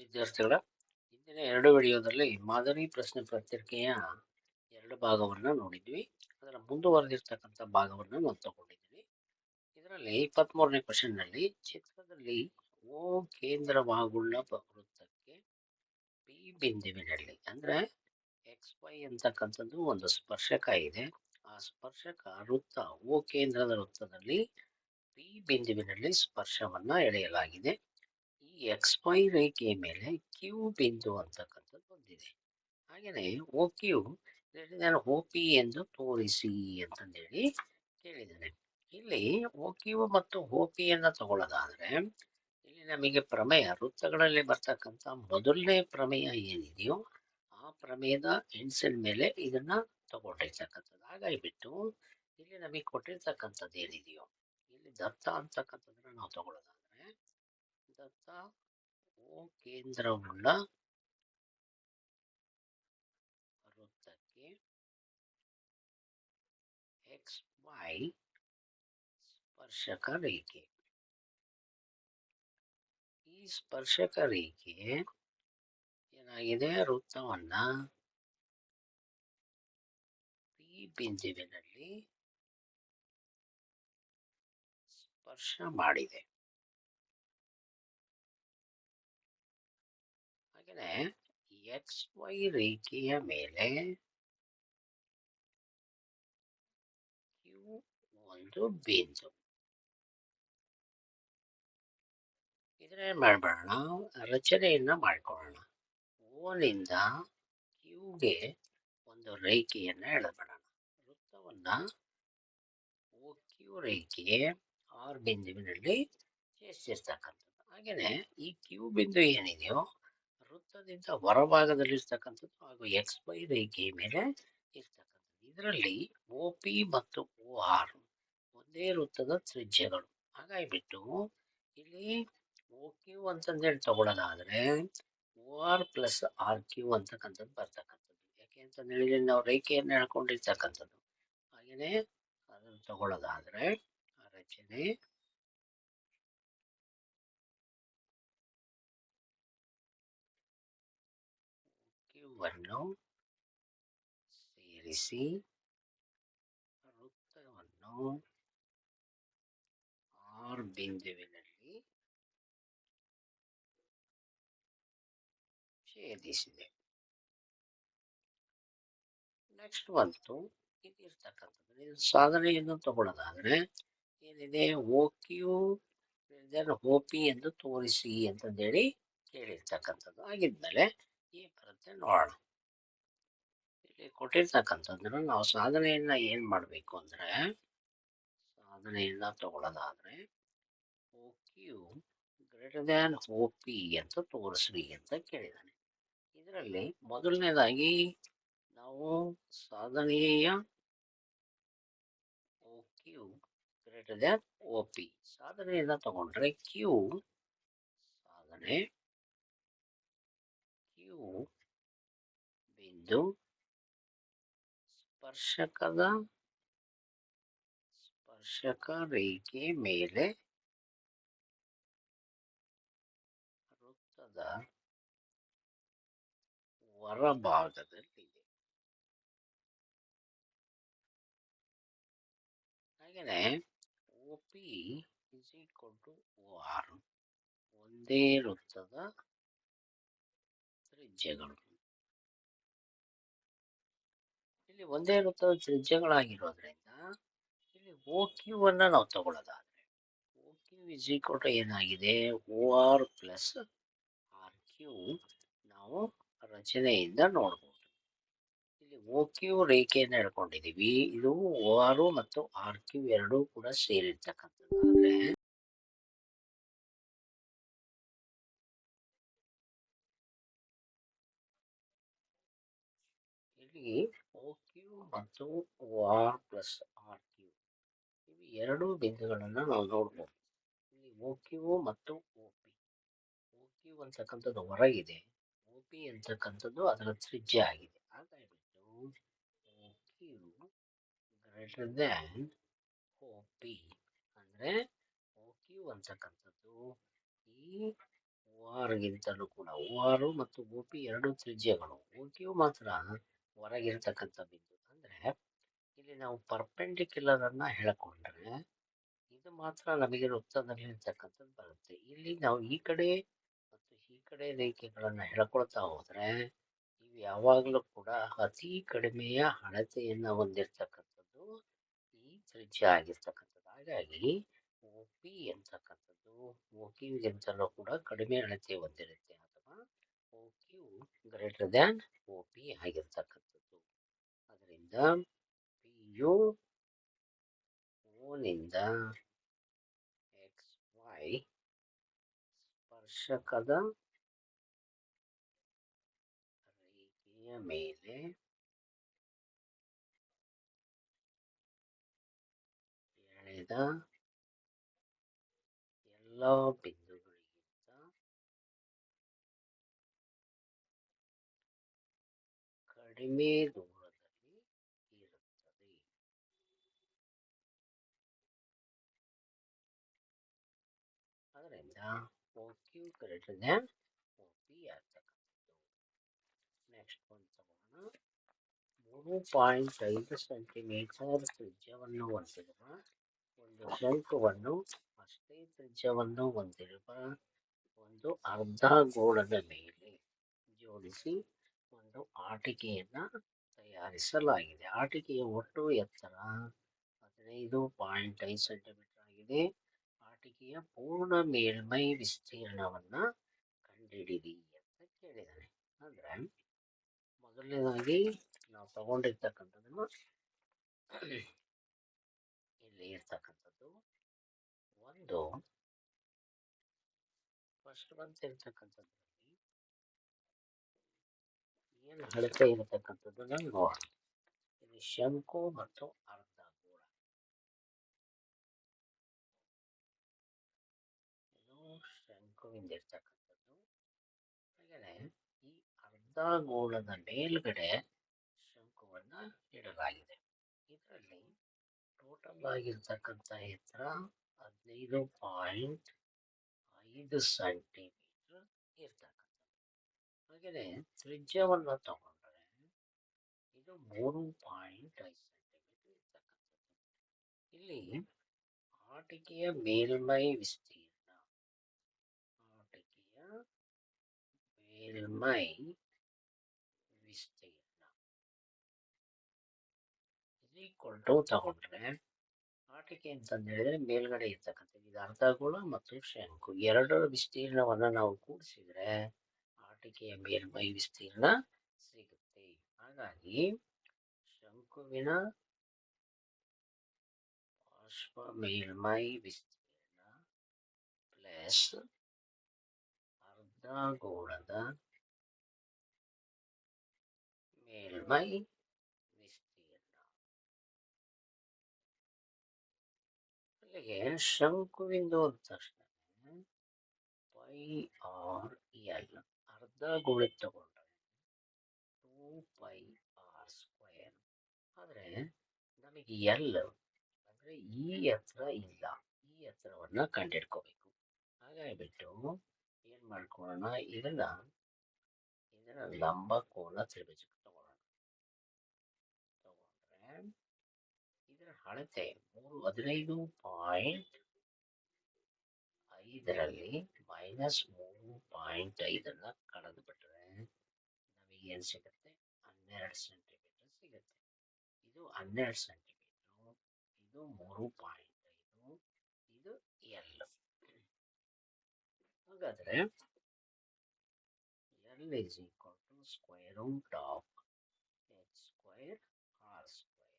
ವಿದ್ಯಾರ್ಥಿಗಳ ಇಂದಿನ ಎರಡು ವಿಡಿಯೋದಲ್ಲಿ ಮಾದರಿ ಪ್ರಶ್ನೆ ಪತ್ರಿಕೆಯ ಎರಡು ಭಾಗವನ್ನು ನೋಡಿದ್ವಿ. ಅದರ ಮುಂದುವರೆದಿರ್ತಕ್ಕಂಥ ಭಾಗವನ್ನು ನಾವು ತಗೊಂಡಿದ್ವಿ. ಇದರಲ್ಲಿ ಇಪ್ಪತ್ತ್ಮೂರನೇ ಮೂರನೇ ಕ್ವಶನ್ನಲ್ಲಿ ಚಿತ್ರದಲ್ಲಿ ಓ ಕೇಂದ್ರವಾಗುಳ್ಳ ವೃತ್ತಕ್ಕೆ ಪಿ ಬಿಂದುವಿನಲ್ಲಿ ಅಂದರೆ ಎಕ್ಸ್ ವೈ ಅಂತಕ್ಕಂಥದ್ದು ಒಂದು ಸ್ಪರ್ಶಕ ಇದೆ. ಆ ಸ್ಪರ್ಶಕ ವೃತ್ತ ಓ ಕೇಂದ್ರದ ವೃತ್ತದಲ್ಲಿ ಪಿ ಬಿಂದುವಿನಲ್ಲಿ ಸ್ಪರ್ಶವನ್ನು ಎಳೆಯಲಾಗಿದೆ. ಈ ಎಕ್ಸ್ ವೈ ರೇಖೆಯ ಮೇಲೆ ಕ್ಯೂ ಬಿಂದು ಅಂತಕ್ಕಂಥದ್ದು ಬಂದಿದೆ ಹಾಗೆಯೇ ಓ ಕ್ಯೂ ಓ ಪಿ ಎಂದು ತೋರಿಸಿ ಅಂತಂದೇಳಿ ಕೇಳಿದ್ದಾನೆ. ಇಲ್ಲಿ ಓ ಕ್ಯೂ ಮತ್ತು ಓ ಪಿಯನ್ನು ತಗೊಳ್ಳೋದಾದರೆ ತಗೊಳ್ಳೋದಾದ್ರೆ ಇಲ್ಲಿ ನಮಗೆ ಪ್ರಮೇಯ, ವೃತ್ತಗಳಲ್ಲಿ ಬರ್ತಕ್ಕಂಥ ಮೊದಲನೇ ಪ್ರಮೇಯ ಏನಿದೆಯೋ ಆ ಪ್ರಮೇಯದ ಹೆಣ್ಸಿನ ಮೇಲೆ ಇದನ್ನ ತಗೊಂಡಿರ್ತಕ್ಕಂಥದ್ದು. ಹಾಗಾಗಿಬಿಟ್ಟು ಇಲ್ಲಿ ನಮಗೆ ಕೊಟ್ಟಿರ್ತಕ್ಕಂಥದ್ದು ಏನಿದೆಯೋ, ಇಲ್ಲಿ ದತ್ತ ಅಂತಕ್ಕಂಥದ್ದನ್ನ ನಾವು ತಗೊಳ್ಳೋದಾದ್ರೆ ಓ ಕೇಂದ್ರವುಳ್ಳ ವೃತ್ತಕ್ಕೆ ಎಕ್ಸ್ ವೈ ಸ್ಪರ್ಶಕ ರೇಖೆ. ಈ ಸ್ಪರ್ಶಕ ರೇಖೆ ಏನಾಗಿದೆ? ವೃತ್ತವನ್ನ ಪಿ ಬಿಂದುವಿನಲ್ಲಿ ಸ್ಪರ್ಶ ಮಾಡಿದೆ. ಹಾಗೆಯೇ ಎಕ್ಸ್ ವೈ ರೇಖೆಯ ಮೇಲೆ ಕ್ಯೂ ಒಂದು ಬಿಂದು ಇದನ್ನೇನ್ ಮಾಡ್ಬೇಡೋಣ ರಚನೆಯನ್ನ ಮಾಡ್ಕೊಳ್ಳೋಣ ಓನಿಂದ ಕ್ಯೂಗೆ ಒಂದು ರೇಖೆಯನ್ನ ಎಳೆದ್ಬಿಡೋಣ ವೃತ್ತವನ್ನ ಓ ಕ್ಯೂ ರೇಖೆ ಆರ್ ಬಿಂದುವಿನಲ್ಲಿ ಛೇದಿಸಿರ್ತಕ್ಕಂಥದ್ದು ಹಾಗೇನೆ ಈ ಕ್ಯೂ ಬಿಂದು ಏನಿದೆಯೋ ವೃತ್ತದಿಂದ ಹೊರಭಾಗದಲ್ಲಿರ್ತಕ್ಕಂಥದ್ದು ಹಾಗೂ ಎಕ್ಸ್ ವೈ ರೇಖೆಯ ಮೇಲೆ ಇರ್ತಕ್ಕಂಥದ್ದು. ಇದರಲ್ಲಿ ಓ ಪಿ ಮತ್ತು ಓ ಆರ್ ಒಂದೇ ವೃತ್ತದ ತ್ರಿಜ್ಯಗಳು. ಹಾಗಾಗಿಬಿಟ್ಟು ಇಲ್ಲಿ ಓ ಕ್ಯೂ ಅಂತಂದೇಳಿ ತಗೊಳ್ಳೋದಾದ್ರೆ O R plus R Q ಅಂತಕ್ಕಂಥದ್ದು ಬರ್ತಕ್ಕಂಥದ್ದು. ಯಾಕೆ ಅಂತ ಹೇಳಿದ್ರೆ ನಾವು ರೇಖೆಯನ್ನು ಹೇಳ್ಕೊಂಡಿರ್ತಕ್ಕಂಥದ್ದು ಹಾಗೆಯೇ ಅದನ್ನು ತಗೊಳ್ಳೋದಾದರೆ ರಚನೆ ಅನ್ನು ಸೇರಿಸಿ ವೃತ್ತವನ್ನು ಆರ್ ಬಿಂದುವಿನಲ್ಲಿ ಛೇದಿಸಿದೆ ನೆಕ್ಸ್ಟ್ ಬಂತು ಇದಿರ್ತಕ್ಕಂಥದ್ದು ಇದು ಸಾಧನೆಯನ್ನು ತಗೊಳ್ಳೋದಾದ್ರೆ ಏನಿದೆ ಓ ಕ್ಯೂ ಓ ಪಿ ಎಂದು ತೋರಿಸಿ ಅಂತಂದೇಳಿ ಕೇಳಿರ್ತಕ್ಕಂಥದ್ದು ಆಗಿದ್ಮೇಲೆ ಏನ್ ಬರುತ್ತೆ ನೋಡೋಣ. ಇಲ್ಲಿ ಕೊಟ್ಟಿರ್ತಕ್ಕಂಥದ್ರು ನಾವು ಸಾಧನೆಯನ್ನ ಏನು ಮಾಡಬೇಕು ಅಂದರೆ, ಸಾಧನೆಯನ್ನ ತಗೊಳ್ಳೋದಾದ್ರೆ O Q greater than O P ಅಂತ ತೋರಿಸ್ರಿ ಅಂತ ಕೇಳಿದಾನೆ. ಇದರಲ್ಲಿ ಮೊದಲನೇದಾಗಿ ನಾವು ಸಾಧನೆಯ O Q greater than O P ಸಾಧನೆಯನ್ನ ತಗೊಂಡ್ರೆ ಕ್ಯೂ, ಸಾಧನೆ ಕ್ಯೂ ಬಿಂದು ಸ್ಪರ್ಶಕದ ಸ್ಪರ್ಶಕ ರೇಖೆ ಮೇಲೆ ವೃತ್ತದ ಹೊರಭಾಗದಲ್ಲಿದೆ. ಹಾಗೆಯೇ OP P is equal to ಒಂದೇ ವೃತ್ತದ ತ್ರಿಜ್ಯಗಳು. ಇಲ್ಲಿ ಒಂದೇ ವೃತ್ತದ ತ್ರಿಜ್ಯಗಳಾಗಿರೋದ್ರಿಂದ ಇಲ್ಲಿ ಓ ಕ್ಯೂ ಅನ್ನ ನಾವು ತಗೊಳ್ಳೋದಾದ್ರೆ O Q is equal to ಏನಾಗಿದೆ? O R plus R Q ನಾವು ರಚನೆಯಿಂದ ನೋಡ್ಬೋದು. ಇಲ್ಲಿ ಓ ಕ್ಯೂ ರೇಖೆಯನ್ನು ಹೇಳ್ಕೊಂಡಿದೀವಿ ಇದು ಓ ಆರ್ ಮತ್ತು ಆರ್ ಕ್ಯೂ ಎರಡೂ ಕೂಡ ಸೇರಿರ್ತಕ್ಕಂಥದ್ದು ಓ ಕ್ಯೂ ಮತ್ತು ಆರ್ ಪ್ಲಸ್ ಆರ್ ಕ್ಯೂ ಇವು ಎರಡೂ ಬಿಂದುಗಳನ್ನು ನಾವು ನೋಡ್ಬೋದು. ಇಲ್ಲಿ ಓ ಕ್ಯೂ ಮತ್ತು ಓ ಪಿ ಓ ಕ್ಯೂ ಅಂತಕ್ಕಂಥದ್ದು ಹೊರಗಿದೆ ಓ ಪಿ ಅಂತಕ್ಕಂಥದ್ದು ಅದರ ತ್ರಿಜ್ಯ ಆಗಿದೆ. ಹಾಗಾಗಿಬಿಟ್ಟು O Q greater than O P ಅಂದರೆ ಓ ಕ್ಯೂ ಅಂತಕ್ಕಂಥದ್ದು ಈ ಓ ಆರ್ಗಿಂತಲೂ ಕೂಡ ಓ ಆರು ಮತ್ತು ಓ ಪಿ ಎರಡು ತ್ರಿಜ್ಯಗಳು. ಓ ಕ್ಯೂ ಮಾತ್ರ ಹೊರಗಿರ್ತಕ್ಕಂಥ ಅಂದ್ರೆ ಇಲ್ಲಿ ನಾವು ಪರ್ಪೆಂಡಿಕ್ಯುಲರ್ ಅನ್ನ ಹೇಳ್ಕೊಂಡ್ರೆ ಇದು ಮಾತ್ರ ನಮಗೆ ವೃತ್ತದಲ್ಲಿ ಇರ್ತಕ್ಕಂಥದ್ದು ಬರುತ್ತೆ. ಇಲ್ಲಿ ನಾವು ಈ ಕಡೆ ಮತ್ತು ಈ ಕಡೆ ರೇಖೆಗಳನ್ನು ಹೇಳ್ಕೊಳ್ತಾ ಹೋದರೆ ಇವು ಯಾವಾಗಲೂ ಕೂಡ ಅತಿ ಕಡಿಮೆಯ ಅಳತೆಯನ್ನು ಹೊಂದಿರತಕ್ಕಂಥದ್ದು ಈ ತ್ರಿಜ್ಯ ಆಗಿರ್ತಕ್ಕಂಥದ್ದು. ಹಾಗಾಗಿ ಒ ಪಿ ಅಂತಕ್ಕಂಥದ್ದು ಒ ಕ್ಯೂಗಿಂತಲೂ ಕೂಡ ಕಡಿಮೆ ಅಳತೆ ಹೊಂದಿರುತ್ತೆ. O Q greater than O P ಆಗಿರ್ತಕ್ಕಂಥದ್ದು. ಅದರಿಂದ ಪಿ ಯು ಓನಿಂದ ಎಕ್ಸ್ ವೈ ಸ್ಪರ್ಶಕದ ರೇಖೆಯ ಮೇಲೆ ಎಳೆದ ಎಲ್ಲ ಬಿಂದುಗಳಿಗಿಂತ ಕಡಿಮೆ ದೂರದಲ್ಲಿ ಇರುತ್ತದೆ ಅದರಿಂದ ಓ ಕ್ಯೂ ದ್ಯಾನ್ ಪಿ ಆಗ್ತಕ್ಕಂಥದ್ದು ನೆಕ್ಸ್ಟ್ ಒಂದು ತಗೋಣ ಮೂರು ಪಾಯಿಂಟ್ ಐದು ಸೆಂಟಿಮೀಟರ್ ತ್ರಿಜ್ಯವನ್ನು ಹೊಂದಿರುವ ಒಂದು ಶಂಕುವನ್ನು ಅಷ್ಟೇ ತ್ರಿಜ್ಯವನ್ನು ಹೊಂದಿರುವ ಒಂದು ಅರ್ಧ ಗೋಳದ ಮೇಲೆ ಜೋಡಿಸಿ ಒಂದು ಆಟಿಕೆಯನ್ನು ತಯಾರಿಸಲಾಗಿದೆ. ಆಟಿಕೆಯ ಒಟ್ಟು ಎತ್ತರ ಹದಿನೈದು ಪಾಯಿಂಟ್ ಐದು ಸೆಂಟಿಮೀಟರ್ ಆಗಿದೆ. ಆಟಿಕೆಯ ಪೂರ್ಣ ಮೇಲ್ಮೈ ವಿಸ್ತೀರ್ಣವನ್ನ ಕಂಡುಹಿಡಿದಿ ಅಂತ ಕೇಳಿದ್ದಾನೆ ಅಂದ್ರೆ ಮೊದಲನೇದಾಗಿ ನಾವು ತಗೊಂಡಿರ್ತಕ್ಕಂಥದ್ದನ್ನು ಇಲ್ಲಿ ಇರ್ತಕ್ಕಂಥದ್ದು ಒಂದು ಫಸ್ಟ್ ಬಂತಿರ್ತಕ್ಕಂಥದ್ರಲ್ಲಿ ಏನು ಅಳತೆ ಇರತಕ್ಕಂಥದ್ದನ್ನ ನೋಡೋಣ ಇದು ಶಂಕು ಮತ್ತು ಅರ್ಧ ಗೋಳ ಇದು ಶಂಕುವಿಂದ ಇರ್ತಕ್ಕಂಥದ್ದು ಈ ಅರ್ಧ ಗೋಳದ ಮೇಲ್ಗಡೆ ಶಂಕುವನ್ನ ಇಡಲಾಗಿದೆ ಇದರಲ್ಲಿ ಟೋಟಲ್ ಆಗಿರ್ತಕ್ಕಂಥ ಎತ್ತರ ಹದಿನೈದು ಪಾಯಿಂಟ್ ಐದು ಸೆಂಟಿಮೀಟರ್ ಇರ್ತಕ್ಕಂಥದ್ದು ಹಾಗೆಯೇ ತ್ರಿಜ್ಯವನ್ನು ತಗೊಂಡ್ರೆ ಇದು ಮೂರು ಪಾಯಿಂಟ್ ಐದು ಸೆಂಟಿಮೀಟರ್ ಇರ್ತಕ್ಕಂಥದ್ದು ಇಲ್ಲಿ ಆಟಿಕೆಯ ಮೇಲ್ಮೈ ವಿಸ್ತೀರ್ಣ ಆಟಿಕೆಯ ಮೇಲ್ಮೈ ವಿಸ್ತೀರ್ಣ ಈಕ್ವಲ್ ಟು ತಗೊಂಡ್ರೆ ಆಟಿಕೆ ಅಂತಂದು ಹೇಳಿದ್ರೆ ಮೇಲ್ಗಡೆ ಇರ್ತಕ್ಕಂಥದ್ದು ಇದು ಅರ್ಧಗೋಳ ಮತ್ತು ಶಂಕು ಎರಡರ ವಿಸ್ತೀರ್ಣವನ್ನ ನಾವು ಕೂಡಿಸಿದ್ರೆ ಆಟಿಕೆಯ ಮೇಲ್ಮೈ ವಿಸ್ತೀರ್ಣ ಸಿಗುತ್ತೆ ಹಾಗಾಗಿ ಶಂಕುವಿನ ಪಾರ್ಶ್ವ ಮೇಲ್ಮೈ ವಿಸ್ತೀರ್ಣ ಪ್ಲಸ್ ಅರ್ಧಗೋಳದ ಮೇಲ್ಮೈ ವಿಸ್ತೀರ್ಣ. ಅಲ್ಲಿಗೆ ಶಂಕುವಿಂದು ಅಂದ ತಕ್ಷಣ ಪೈ ಆರ್ ಎಲ್. ಅರ್ಧ ಗೋಳಿ ತಗೊಂಡ್ರೆ ಟೂ ಪೈ ಆರ್ ಸ್ಕ್ವೇರ್ ಆದರೆ ನಮಗೆ ಎಲ್ ಅಂದರೆ ಈ ಎತ್ತರ ಇಲ್ಲ ಈ ಎತ್ತರವನ್ನ ಕಂಡಿಡ್ಕೋಬೇಕು ಹಾಗಾಗಿಬಿಟ್ಟು ಏನು ಮಾಡ್ಕೊಳ್ಳೋಣ ಇದನ್ನ ಇದನ್ನ ಲಂಬ ಕೋನ ತ್ರಿಭುಜಕ್ಕೆ ತಗೊಳ್ಳೋಣ ತಗೊಂಡ್ರೆ ಇದರ ಅಳತೆ ಮೂರು ಹದಿನೈದು ಪಾಯಿಂಟ್ ಐದರಲ್ಲಿ ಮೈನಸ್ ಪಾಯಿಂಟ್ ಐದನ್ನ ಕಳೆದು ಬಿಟ್ರೆ ನಮಗೆ ಏನು ಸಿಗುತ್ತೆ? ಹನ್ನೆರಡು ಸೆಂಟಿಮೀಟರ್ ಸಿಗುತ್ತೆ. ಇದು ಹನ್ನೆರಡು ಸೆಂಟಿಮೀಟರ್ ಇದು ಮೂರು ಪಾಯಿಂಟ್ ಐದು, ಇದು ಎಲ್. ಹಾಗಾದ್ರೆ L is equal to square of H square R square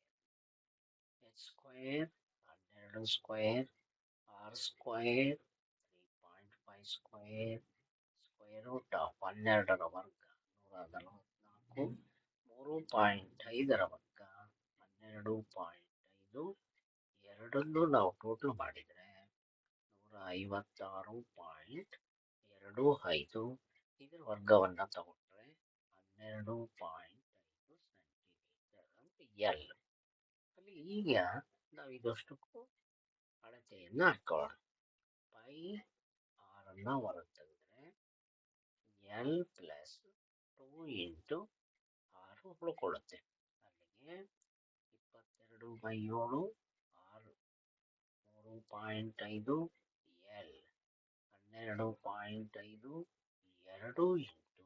H square ಹನ್ನೆರಡು square R square three point five square square root of ಹನ್ನೆರಡರ ವರ್ಗ ನೂರ ನಲವತ್ನಾಲ್ಕು ಮೂರು ಪಾಯಿಂಟ್ ಐದರ ವರ್ಗ. ಹನ್ನೆರಡು ಪಾಯಿಂಟ್ ಐದು. ಎರಡನ್ನೂ ನಾವು ಟೋಟಲ್ ಮಾಡಿದರೆ ನೂರ ಐವತ್ತಾರು ಪಾಯಿಂಟ್ ಎರಡು ಐದು. ಇದರ ವರ್ಗವನ್ನು ತಗೊಂಡ್ರೆ ಹನ್ನೆರಡು ಪಾಯಿಂಟ್ ಐದು ಸೆಂಟಿಮೀಟರ್ ಅಂತ ಎಲ್ ಅಲ್ಲಿ ಈಗ ನಾವು ಇದಷ್ಟಕ್ಕೂ ಅಳತೆಯನ್ನು ಹಾಕೋಣ ಪೈ ಆರನ್ನು ತೆಗೆದ್ರೆ ಎಲ್ ಪ್ಲಸ್ ಟು ಇಂಟು ಆರು ಉಳ್ಕೊಳ್ಳುತ್ತೆ. ಅಲ್ಲಿಗೆ ಇಪ್ಪತ್ತೆರಡು ಬೈ ಏಳು, ಆರು. ಮೂರು ಪಾಯಿಂಟ್ ಐದು ಎಲ್. ಹನ್ನೆರಡು ಪಾಯಿಂಟ್ ಐದು ಎರಡು ಇಂಟು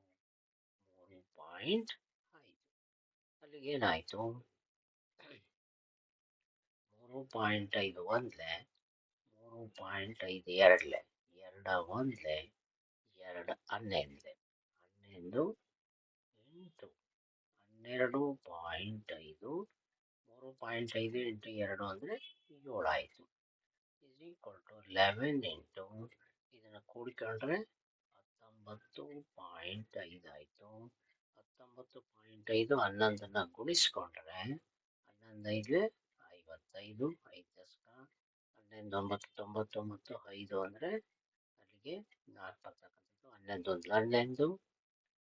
ಮೂರು ಪಾಯಿಂಟ್ ಐದು. ಅಲ್ಲಿಗೆ ಏನಾಯಿತು? ಮೂರು ಪಾಯಿಂಟ್ ಐದು ಒಂದ್ಲೆ, ಮೂರು ಪಾಯಿಂಟ್ ಐದು ಎರಡ್ಲೆ, ಎರಡ ಒಂದ್ಲೆ ಎರಡು ಹನ್ನೆರಡು ಹನ್ನೊಂದು ಎಂಟು, ಹನ್ನೆರಡು ಪಾಯಿಂಟ್ ಐದು, ಮೂರು ಪಾಯಿಂಟ್ ಐದು ಇಂಟು ಎರಡು ಅಂದರೆ ಏಳು ಆಯಿತು. Is equal to eleven into ಇದನ್ನು ಕೂಡಿಕೊಂಡ್ರೆ ಹತ್ತೊಂಬತ್ತು ಪಾಯಿಂಟ್ ಐದು ಆಯಿತು. ಹತ್ತೊಂಬತ್ತು ಪಾಯಿಂಟ್ ಐದು ಹನ್ನೊಂದನ್ನು ಗುಣಿಸ್ಕೊಂಡ್ರೆ ಹನ್ನೊಂದು ಐದು ಐವತ್ತೈದು ಐದು ದಶಕ ಹನ್ನೊಂದು ಒಂಬತ್ತು ತೊಂಬತ್ತೊಂಬತ್ತು ಐದು ಅಂದರೆ ಅಲ್ಲಿಗೆ ನಾಲ್ಕು ಬರ್ತಕ್ಕಂಥದ್ದು ಹನ್ನೊಂದು ಒಂದು ಹನ್ನೊಂದು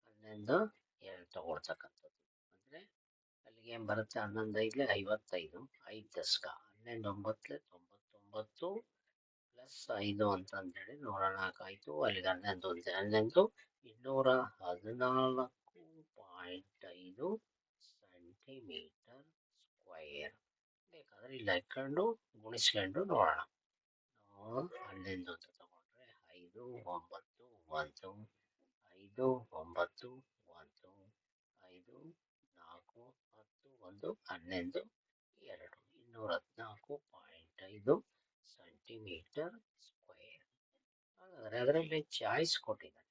ಹನ್ನೊಂದು ಎರಡು ತಗೊಳ್ತಕ್ಕಂಥದ್ದು. ಅಂದರೆ ಅಲ್ಲಿಗೆ ಏನು ಬರುತ್ತೆ? ಹನ್ನೊಂದು ಐದಲೇ ಐವತ್ತೈದು, ಐದು ದಶಕ. ಹನ್ನೊಂದು ಒಂಬತ್ತಲೆ ತೊಂಬತ್ತೊಂಬತ್ತು ಪ್ಲಸ್ ಐದು ಅಂತಂದೇಳಿ ನೂರ ನಾಲ್ಕು ಅಲ್ಲಿಗೆ ಹನ್ನೊಂದು ಒಂದು ಹನ್ನೊಂದು ಇನ್ನೂರ ಹದಿನಾಲ್ಕು ಪಾಯಿಂಟ್ ಐದು ಸೆಂಟಿಮೀಟರ್ ಸ್ಕ್ವಯರ್ ಬೇಕಾದರೆ ಇಲ್ಲಿ ಹಾಕ್ಕೊಂಡು ಗುಣಿಸ್ಕೊಂಡು ನೋಡೋಣ. ಹನ್ನೊಂದು ಐದು ಒಂಬತ್ತು ಒಂದು ಐದು ಒಂಬತ್ತು ಒಂದು ಐದು ನಾಲ್ಕು ಹತ್ತು ಒಂದು ಹನ್ನೊಂದು ಎರಡು ಇನ್ನೂರ ಹದಿನಾಲ್ಕು ಪಾಯಿಂಟ್ ಐದು ಸೆಂಟಿಮೀಟರ್ ಸ್ಕ್ವೇರ್. ಹಾಗಾದರೆ ಅದರಲ್ಲಿ ಚಾಯ್ಸ್ ಕೊಟ್ಟಿದ್ದಾರೆ.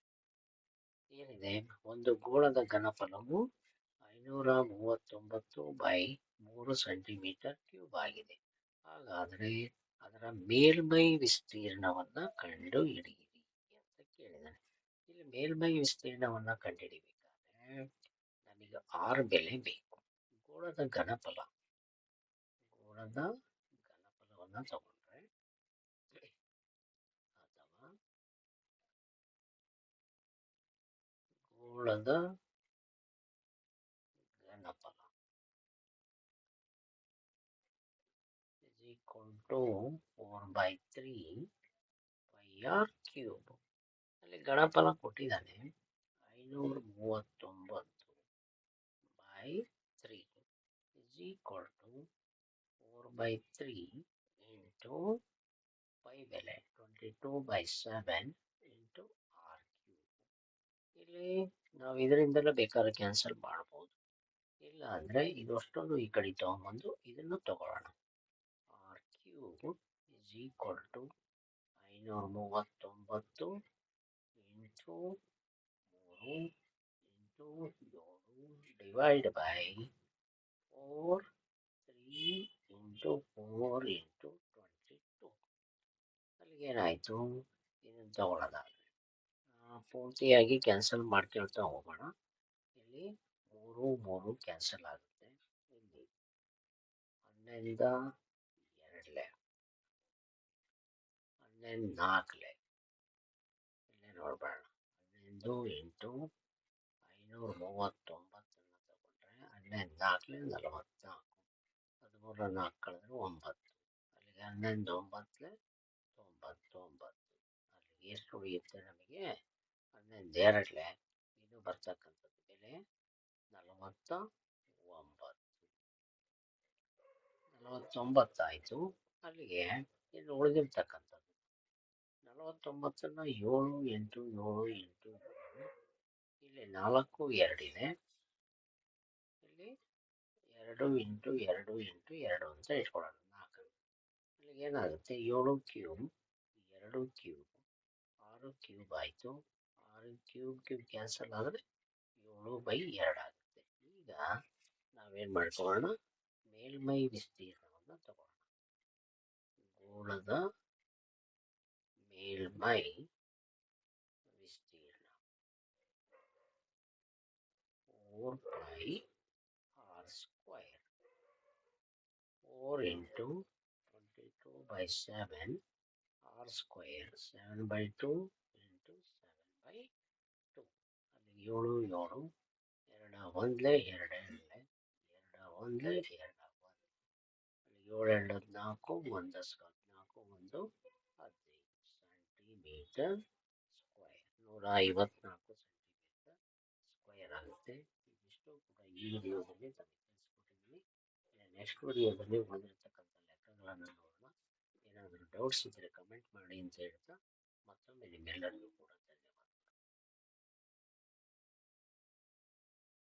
ಏನಿದೆ? ಒಂದು ಗೋಳದ ಘನಫಲವು ಐನೂರ ಮೂವತ್ತೊಂಬತ್ತು ಬೈ ಮೂರು ಸೆಂಟಿಮೀಟರ್ ಕ್ಯೂಬ್ ಆಗಿದೆ. ಹಾಗಾದರೆ ಅದರ ಮೇಲ್ಮೈ ವಿಸ್ತೀರ್ಣವನ್ನು ಕಂಡು ಹಿಡಿಯಿರಿ ಅಂತ ಕೇಳಿದ್ದಾನೆ ಇಲ್ಲಿ ಮೇಲ್ಮೈ ವಿಸ್ತೀರ್ಣವನ್ನು ಕಂಡುಹಿಡಿಬೇಕಾದ್ರೆ ನಮಗೆ ಆರು ಬೆಲೆ ಬೇಕು ಗೋಳದ ಘನಫಲ ಗೋಳದ ಘನಫಲವನ್ನು ತಗೊಂಡ್ರೆ ಅಥವಾ ಗೋಳದ ಘನಫಲ is equal to 4 by 3 pi r cube ಅಲ್ಲಿ ಗಣಪನ ಕೊಟ್ಟಿದ್ದಾನೆ. ಐನೂರ ಮೂವತ್ತೊಂಬತ್ತು by three is equal to four by three into pi ಬೆಲೆ twenty two by seven into R cube ಇಲ್ಲಿ ನಾವು ಇದರಿಂದಲೇ ಬೇಕಾದ್ರೆ ಕ್ಯಾನ್ಸಲ್ ಮಾಡ್ಬೋದು. ಇಲ್ಲ ಅಂದರೆ ಇದಷ್ಟೊಂದು ಈ ಕಡೆ ತಗೊಂಬಂದು ಇದನ್ನು ತಗೊಳ್ಳೋಣ. R cube is equal to ಐನೂರ ಮೂವತ್ತೊಂಬತ್ತು ಇಂಟು ಮೂರು ಇಂಟು ಏಳು divide by four three into four into twenty two ಅಲ್ಲಿಗೆ ಏನಾಯಿತು ಇದನ್ನು ತಗೊಳ್ಳೋದಾದರೆ ಪೂರ್ತಿಯಾಗಿ ಕ್ಯಾನ್ಸಲ್ ಮಾಡ್ಕೊಳ್ತಾ ಹೋಗೋಣ ಇಲ್ಲಿ ಮೂರು ಮೂರು ಕ್ಯಾನ್ಸಲ್ ಆಗುತ್ತೆ ಇಲ್ಲಿ ಹನ್ನೊಂದ ಎರಡಲೆ ಹನ್ನೊಂದು ನಾಲ್ಕಲೆ ಇಲ್ಲೇ ನೋಡಬೇಡ ಹನ್ನೊಂದು ಎಂಟು, ಐನೂರ ಮೂವತ್ತೊಂಬತ್ತನ್ನು ತಗೊಂಡ್ರೆ ಹನ್ನೊಂದು ನಾಲ್ಕಲೆ ನಲವತ್ತ್ನಾಲ್ಕು ಹದಿಮೂರ ನಾಲ್ಕು ಕಳೆದ್ರೆ ಒಂಬತ್ತು. ಅಲ್ಲಿಗೆ ಹನ್ನೊಂದು ಒಂಬತ್ತಲೆ ತೊಂಬತ್ತೊಂಬತ್ತು ಅಲ್ಲಿಗೆ ಎಷ್ಟು ಉಳಿಯುತ್ತೆ ನಮಗೆ? ಹನ್ನೊಂದು ಎರಡಲೆ ಇದು ಬರ್ತಕ್ಕಂಥದ್ದು ಬೆಲೆ ನಲವತ್ತ, ಒಂಬತ್ತು. ನಲವತ್ತೊಂಬತ್ತಾಯಿತು ಅಲ್ಲಿಗೆ ಇನ್ನು ಉಳಿದಿರ್ತಕ್ಕಂಥದ್ದು. ನಲವತ್ತೊಂಬತ್ತನ್ನು ಏಳು ಎಂಟು ಏಳು ಎಂಟು ಇಲ್ಲಿ ನಾಲ್ಕು ಎರಡಿದೆ ಇಲ್ಲಿ ಎರಡು ಇಂಟು ಎರಡು ಇಂಟು ಎರಡು ಅಂತ ಇಟ್ಕೊಳ್ಳೋಣ. ನಾಲ್ಕು. ಅಲ್ಲಿಗೆ ಏನಾಗುತ್ತೆ? ಏಳು ಕ್ಯೂಬ್, ಎರಡು ಕ್ಯೂಬ್, ಆರು ಕ್ಯೂಬ್ ಆಯಿತು. ಆರು ಕ್ಯೂಬ್ ಕ್ಯೂಬ್ ಕ್ಯಾನ್ಸಲ್ ಆದರೆ ಏಳು ಬೈ ಎರಡು ಆಗುತ್ತೆ. ಈಗ ನಾವೇನು ಮಾಡ್ಕೊಳ್ಳೋಣ? ಮೇಲ್ಮೈ ವಿಸ್ತೀರ್ಣವನ್ನು ತಗೊಳ್ಳೋಣ. ಗೋಳದ ಮೇಲ್ಮೈ ವಿಸ್ತೀರ್ಣ four by r square four into twenty two by seven r square seven by two into seven by two ಅಲ್ಲಿ ಏಳು ಏಳು ಎರಡ ಒಂದ್ಲೆ ಎರಡು ಎರಡಲೆ ಎರಡ ಒಂದ್ಲೆ ಎರಡ ಒಂದು ಅಲ್ಲಿ ಏಳು ಎರಡು ಹದಿನಾಲ್ಕು ಒಂದು ದಶಕ ಹದಿನಾಲ್ಕು ಒಂದು ಹದಿನೈದು ಸೆಂಟಿಮೀಟರ್ ಸ್ಕ್ವೇರ್ ನೂರ ಐವತ್ನಾಲ್ಕು ಸೆಂಟಿಮೀಟರ್ ಸ್ಕ್ವೇರ್ ಆಗುತ್ತೆ ಇದಿಷ್ಟು ಕೂಡ ಈ ವಿಡಿಯೋದಲ್ಲಿ ನಾನು ನೆಕ್ಸ್ಟ್ ವಿಡಿಯೋದಲ್ಲಿ ಬಂದಿರತಕ್ಕಂಥ ಲೆಕ್ಕಗಳನ್ನು ನೋಡೋಣ ಏನಾದರೂ ಡೌಟ್ಸ್ ಇದ್ದರೆ ಕಮೆಂಟ್ ಮಾಡಿ ಅಂತ ಹೇಳ್ತಾ ಮತ್ತೊಮ್ಮೆ ನಿಮ್ಮೆಲ್ಲರಿಗೂ ಕೂಡ